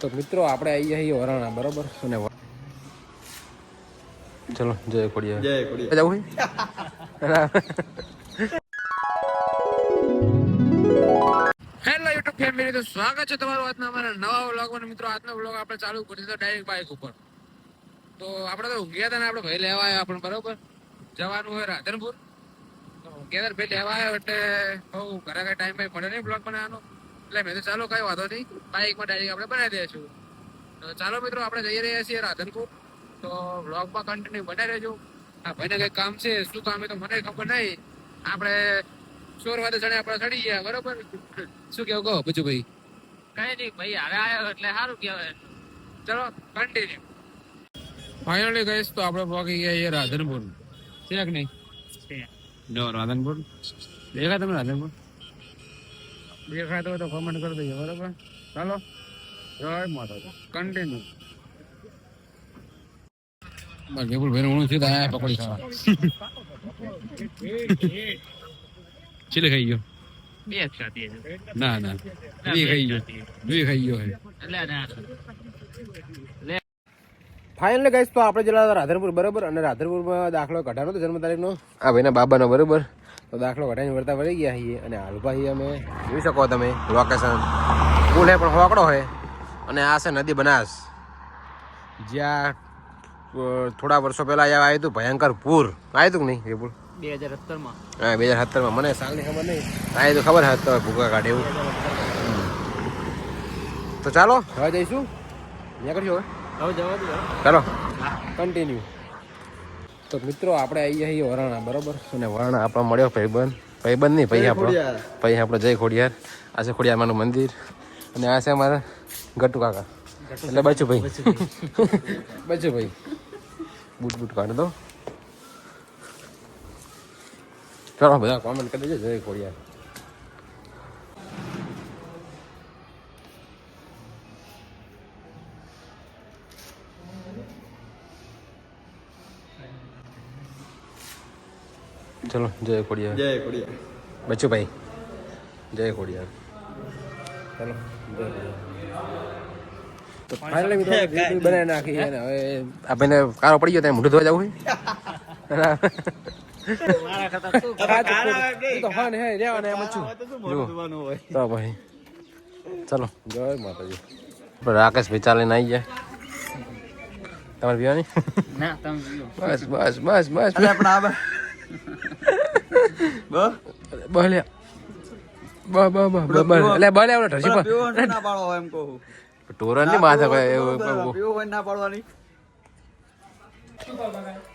તો મિત્રો આપણે આવી જઈએ વરાણા બરોબર? અને ચલો જય ખોડિયા જય ખોડિયાર. જવું હેલો યુટ્યુબ ફેમિલી તો સ્વાગત છે તમારું આજના અમારા નવા વ્લોગમાં. મિત્રો આજનો વ્લોગ આપણે ચાલુ કરી દીધો ડાયરેક્ટ બાઇક ઉપર. તો આપણે તો ગયા હતા ને આપણે ભાઈ લેવા આવ્યા આપણે બરોબર? જવાનું હોય રાધનપુર. તો ગયા ભાઈ લેવા આવ્યો એટલે બહુ ઘરે કઈ ટાઈમ ભાઈ પડે નહીં બ્લોગ બનાવવાનો. એટલે મેં તો ચાલો કઈ વાંધો નહીં. બાઇકમાં ડાયરેક્ટ આપણે બનાવી દઈશું. તો ચાલો મિત્રો આપણે જઈ રહ્યા છીએ રાધનપુર. તો વ્લોગમાં કન્ટિન્યુ બનાવી રહેજો. આ ભાઈને કંઈક કામ છે શું કામ એ તો મને ખબર નહીં. આપણે ચોર વાદે ચડે આપણે ચડી ગયા બરોબર? શું કેવું કહો બીજું ભાઈ કઈ નહીં ભાઈ હવે આવ્યો એટલે સારું કહેવાય. ચલો કન્ટિન્યુ ફાઇનલી ગઈશ તો આપણે પહોંચી ગયા રાધનપુર. છે કે નહીં? જો રાધનપુર. દેખાય તમે રાધનપુર? દેખાય તો હોય તો કોમેન્ટ કરી દઈએ બરોબર? ચાલો. જય માતા કન્ટિન્યુ વિપુલ ભાઈ હું સીધા આયા પકોડી ખાવા. ચીલે ખાઈ ગયો? બે ક્ષતિ ના ના. બી ખાઈ ગયો. બી ખાઈ ગયો એટલે ના ફાઇનલી ગઈશ તો આપણે જેલા રાધનપુર બરોબર? અને રાધનપુરમાં દાખલો કઢાનો તો જન્મ તારીખનો. આ ભાઈના બાબાનો બરોબર? તો દાખલો ઘટાઈને વળતા વળી ગયા છીએ અને હાલભાઈ અમે. જોઈ શકો તમે લોકેશન પુલ હે પણ હોકડો હોય અને આ છે નદી બનાસ. જ્યાં થોડા વર્ષો પહેલા અહીંયા આવ્યું હતું ભયંકર પૂર. આવ્યું હતું કે નહીં એ પૂર બે હજાર સત્તરમાં. હા બે હજાર સત્તરમાં. મને સાલની ખબર નહીં. આ તો ખબર હતો ભૂકા કાઢે એવું. તો ચાલો. હવે જઈશું? ત્યાં કરજો હવે હવે જવા દો ચાલો. કન્ટિન્યુ તો મિત્રો આપણે આવી જઈએ વરાણા બરોબર? અને વરાણા આપણો મળ્યો ભાઈબંધ. ભાઈબંધ નહીં ભાઈ આપણો. ભાઈ આપણો જય ખોડિયાર. આ છે ખોડિયારમાંનું મંદિર. અને આ છે અમારા ગટુ કાકા. એટલે બચુ ભાઈ. બચુ ભાઈ. બૂટ બૂટ કાઢ દો. ચાલો બધા કોમેન્ટ કરી દેજો. જય ખોડિયાર. ચલો જય ખોડિયા જય ખોડિયાર ભાઈ જય ખોડિયાર ચલો તો ફાઇનલી મિત્રો વીડિયો બનાવી નાખી અને હવે આપણે કારો પડી ગયો ત્યાં મોઢું ધોવા જવું હોય? ચલો જય માતાજી. આપણે રાકેશ ભાઈ ચાલીને આવી જાય તમારે પીવાની? બસ બસ બસ બસ. બા- બો? બહલ્યા બ બ બ બ બ એટલે બલે આવડે ઢસી પર ને પાડો એમ કહું. ટોરનની માથે ને પાડવાની.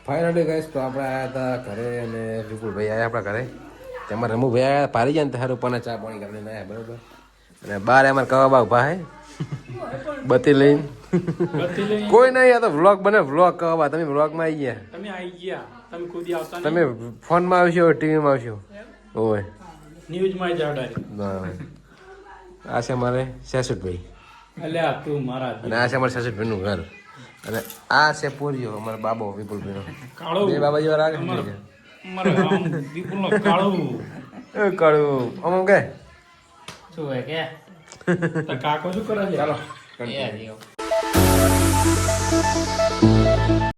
ફાઇનલી ગઈશ તો આપણે આવ્યા હતા ઘરે અને વિપુલભાઈ આવ્યા આપણા ઘરે. તેમાં રમુભાઈ આવ્યા પારી જાય ને તારું પણ ચા પાણી કરીને આવ્યા બરોબર. અને બાર અમારે કવા ઊભા હે. બત્તી લઈને. કોઈ નહીં આ તો વ્લોગ બને વ્લોગ કહવા. તમે વ્લોગમાં આવી ગયા. તમે આવી ગયા. તમે ખુદી આવતા તમે ફોનમાં આવશો ટીવીમાં આવશો. ઓય. ન્યૂઝમાં જાવ ડાયરેક્ટ આ છે મારે સેસુટભાઈ એટલે આ તું મારા અને આ છે અમારે સેસુટભાઈનું ઘર. અને આ છે પૂરીઓ અમારો બાબો વિપુલભાઈનો. કાળો. બે બાબા જેવા રાખે છે વિપુલનો કાળો. એ કડવું કે? શું કે? તો કાકો શું કરે છે? ચાલો. Yeah,